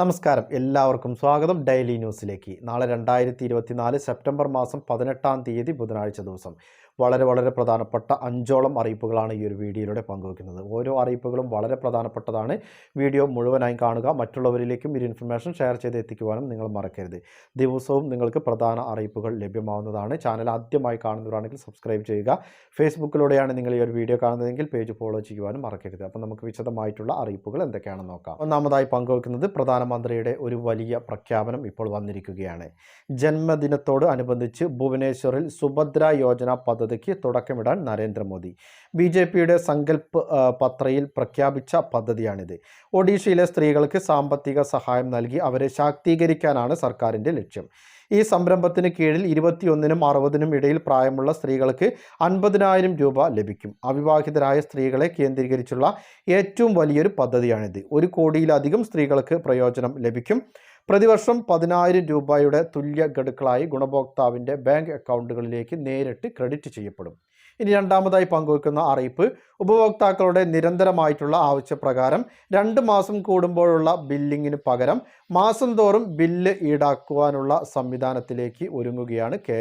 നമസ്കാരം. എല്ലാവർക്കും സ്വാഗതം. ഡെയിലി ന്യൂസിലേക്ക്. നാളെ രണ്ടായിരത്തി ഇരുപത്തിനാല് സെപ്റ്റംബർ മാസം പതിനെട്ടാം തീയതി ബുധനാഴ്ച ദിവസം. വളരെ വളരെ പ്രധാനപ്പെട്ട അഞ്ചോളം അറിയിപ്പുകളാണ് ഈ ഒരു വീഡിയോയിലൂടെ പങ്കുവയ്ക്കുന്നത് ഓരോ അറിയിപ്പുകളും വളരെ പ്രധാനപ്പെട്ടതാണ്. വീഡിയോ മുഴുവനായി കാണുക. മറ്റുള്ളവരിലേക്കും ഈ ഇൻഫർമേഷൻ ഷെയർ ചെയ്ത് എത്തിക്കുവാനും നിങ്ങൾ മറക്കരുത്. ദിവസവും നിങ്ങൾക്ക് പ്രധാന അറിയിപ്പുകൾ ലഭ്യമാവുന്നതാണ്. ചാനൽ ആദ്യമായി കാണുന്നവരാണെങ്കിൽ സബ്സ്ക്രൈബ് ചെയ്യുക. ഫേസ്ബുക്കിലൂടെയാണ് നിങ്ങൾ ഈ ഒരു വീഡിയോ കാണുന്നതെങ്കിൽ പേജ് ഫോളോ ചെയ്യുവാനും മറക്കരുത്. അപ്പോൾ നമുക്ക് വിശദമായിട്ടുള്ള അറിയിപ്പുകൾ എന്തൊക്കെയാണെന്ന് നോക്കാം. ഒന്നാമതായി പങ്കുവെക്കുന്നത് പ്രധാനമന്ത്രിയുടെ ഒരു വലിയ പ്രഖ്യാപനം ഇപ്പോൾ വന്നിരിക്കുകയാണ്. ജന്മദിനത്തോട് അനുബന്ധിച്ച് ഭുവനേശ്വറിൽ സുഭദ്ര യോജന പദ്ധതിക്ക് തുടക്കമിടാൻ നരേന്ദ്രമോദി. ബി ജെ പിയുടെ സങ്കല്പ് പത്രയിൽ പ്രഖ്യാപിച്ച പദ്ധതിയാണിത്. ഒഡീഷയിലെ സ്ത്രീകൾക്ക് സാമ്പത്തിക സഹായം നൽകി അവരെ ശാക്തീകരിക്കാനാണ് സർക്കാരിന്റെ ലക്ഷ്യം. ഈ സംരംഭത്തിന് കീഴിൽ ഇരുപത്തിയൊന്നിനും അറുപതിനും ഇടയിൽ പ്രായമുള്ള സ്ത്രീകൾക്ക് അൻപതിനായിരം രൂപ ലഭിക്കും. അവിവാഹിതരായ സ്ത്രീകളെ കേന്ദ്രീകരിച്ചുള്ള ഏറ്റവും വലിയൊരു പദ്ധതിയാണിത്. ഒരു കോടിയിലധികം സ്ത്രീകൾക്ക് പ്രയോജനം ലഭിക്കും. പ്രതിവർഷം പതിനായിരം രൂപയുടെ തുല്യ ഗഡുക്കളായി ഗുണഭോക്താവിന്റെ ബാങ്ക് അക്കൗണ്ടുകളിലേക്ക് നേരിട്ട് ക്രെഡിറ്റ് ചെയ്യപ്പെടും. ഇനി രണ്ടാമതായി പങ്കുവെക്കുന്ന അറിയിപ്പ് ഉപഭോക്താക്കളുടെ നിരന്തരമായിട്ടുള്ള ആവശ്യപ്രകാരം രണ്ട് മാസം കൂടുമ്പോഴുള്ള ബില്ലിങ്ങിന് പകരം മാസം തോറും ബില്ല് ഈടാക്കുവാനുള്ള സംവിധാനത്തിലേക്ക് ഒരുങ്ങുകയാണ് K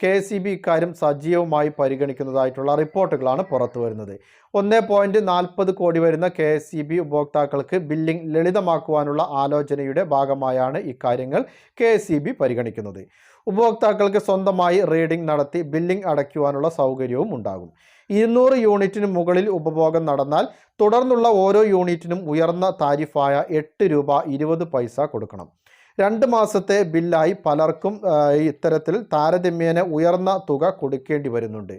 K S E B ഇക്കാര്യം സജീവമായി പരിഗണിക്കുന്നതായിട്ടുള്ള റിപ്പോർട്ടുകളാണ് പുറത്തു വരുന്നത്. ഒന്ന് പോയിന്റ് നാൽപ്പത് കോടി വരുന്ന കെ എസ് സി ബി ഉപഭോക്താക്കൾക്ക് ബില്ലിംഗ് ലളിതമാക്കുവാനുള്ള ആലോചനയുടെ ഭാഗമായാണ് ഇക്കാര്യങ്ങൾ കെ എസ് സി ബി പരിഗണിക്കുന്നത്. ഉപഭോക്താക്കൾക്ക് സ്വന്തമായി റീഡിംഗ് നടത്തി ബില്ലിംഗ് അടയ്ക്കുവാനുള്ള സൗകര്യവും ഉണ്ടാകും. ഇരുന്നൂറ് യൂണിറ്റിന് മുകളിൽ ഉപഭോഗം നടന്നാൽ തുടർന്നുള്ള ഓരോ യൂണിറ്റിനും ഉയർന്ന താരിഫായ എട്ട് രൂപ ഇരുപത് പൈസ കൊടുക്കണം. രണ്ട് മാസത്തെ ബില്ലായി പലർക്കും ഇത്തരത്തിൽ താരതമ്യേന ഉയർന്ന തുക കൊടുക്കേണ്ടി വരുന്നുണ്ട്.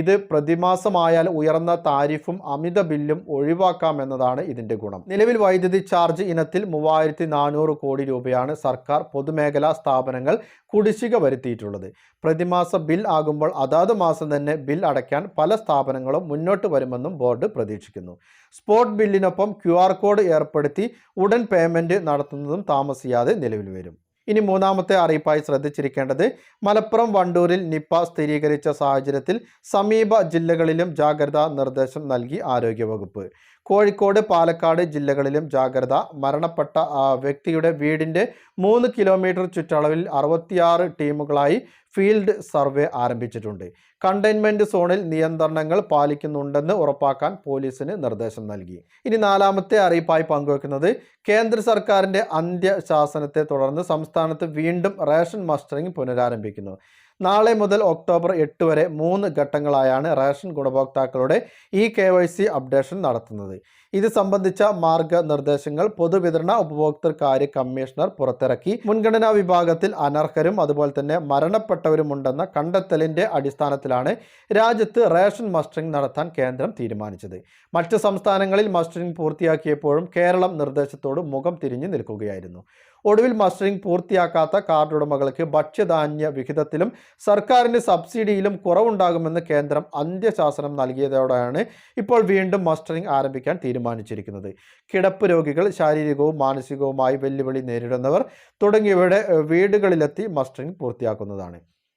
ഇത് പ്രതിമാസമായാൽ ഉയർന്ന താരിഫും അമിത ബില്ലും ഒഴിവാക്കാമെന്നതാണ് ഇതിന്റെ ഗുണം. നിലവിൽ വൈദ്യുതി ചാർജ് ഇനത്തിൽ മൂവായിരത്തി നാനൂറ് കോടി രൂപയാണ് സർക്കാർ പൊതുമേഖലാ സ്ഥാപനങ്ങൾ കുടിശ്ശിക വരുത്തിയിട്ടുള്ളത്. പ്രതിമാസ ബിൽ ആകുമ്പോൾ അതാത് മാസം തന്നെ ബിൽ അടയ്ക്കാൻ പല സ്ഥാപനങ്ങളും മുന്നോട്ട് വരുമെന്നും ബോർഡ് പ്രതീക്ഷിക്കുന്നു. സ്പോട്ട് ബില്ലിനൊപ്പം ക്യു കോഡ് ഏർപ്പെടുത്തി ഉടൻ പേയ്മെന്റ് നടത്തുന്നതും താമസിയാതെ നിലവിൽ വരും. ഇനി മൂന്നാമത്തെ അറിയിപ്പായി ശ്രദ്ധിച്ചിരിക്കേണ്ടത് മലപ്പുറം വണ്ടൂരിൽ നിപ്പ സ്ഥിരീകരിച്ച സാഹചര്യത്തിൽ സമീപ ജില്ലകളിലും ജാഗ്രതാ നിർദ്ദേശം നൽകി ആരോഗ്യവകുപ്പ്. കോഴിക്കോട് പാലക്കാട് ജില്ലകളിലും ജാഗ്രത. മരണപ്പെട്ട വ്യക്തിയുടെ വീടിന്റെ മൂന്ന് കിലോമീറ്റർ ചുറ്റളവിൽ അറുപത്തിയാറ് ടീമുകളായി ഫീൽഡ് സർവേ ആരംഭിച്ചിട്ടുണ്ട്. കണ്ടെയ്ൻമെന്റ് സോണിൽ നിയന്ത്രണങ്ങൾ പാലിക്കുന്നുണ്ടെന്ന് ഉറപ്പാക്കാൻ പോലീസിന് നിർദ്ദേശം നൽകി. ഇനി നാലാമത്തെ അറിയിപ്പായി പങ്കുവെക്കുന്നത് കേന്ദ്ര സർക്കാരിന്റെ അന്ത്യശാസനത്തെ തുടർന്ന് സംസ്ഥാനത്ത് വീണ്ടും റേഷൻ മസ്റ്ററിംഗ് പുനരാരംഭിക്കുന്നു. നാളെ മുതൽ ഒക്ടോബർ എട്ട് വരെ മൂന്ന് ഘട്ടങ്ങളായാണ് റേഷൻ ഗുണഭോക്താക്കളുടെ E K Y C updation നടത്തുന്നത്. ഇത് സംബന്ധിച്ച മാർഗനിർദ്ദേശങ്ങൾ പൊതുവിതരണ ഉപഭോക്തൃ കാര്യ കമ്മീഷണർ പുറത്തിറക്കി. മുൻഗണനാ വിഭാഗത്തിൽ അനർഹരും അതുപോലെ തന്നെ മരണപ്പെട്ടവരുമുണ്ടെന്ന കണ്ടെത്തലിന്റെ അടിസ്ഥാനത്തിലാണ് രാജ്യത്ത് റേഷൻ മസ്റ്ററിംഗ് നടത്താൻ കേന്ദ്രം തീരുമാനിച്ചത്. മറ്റ് സംസ്ഥാനങ്ങളിൽ മസ്റ്ററിംഗ് പൂർത്തിയാക്കിയപ്പോഴും കേരളം നിർദ്ദേശത്തോട് മുഖം തിരിഞ്ഞു നിൽക്കുകയായിരുന്നു. ഒടുവിൽ മസ്റ്ററിംഗ് പൂർത്തിയാക്കാത്ത കാർഡ് ഉടമകൾക്ക് ഭക്ഷ്യധാന്യ വിഹിതത്തിലും സർക്കാരിന്റെ സബ്സിഡിയിലും കുറവുണ്ടാകുമെന്ന് കേന്ദ്രം അന്ത്യശാസനം നൽകിയതോടെയാണ് ഇപ്പോൾ വീണ്ടും മസ്റ്ററിംഗ് ആരംഭിക്കാൻ തീരുമാനിച്ചിരിക്കുന്നത്. കിടപ്പ് രോഗികൾ ശാരീരികവും മാനസികവുമായി വെല്ലുവിളി നേരിടുന്നവർ തുടങ്ങിയവരുടെ വീടുകളിലെത്തി മസ്റ്ററിംഗ് പൂർത്തിയാക്കുന്നതാണ്.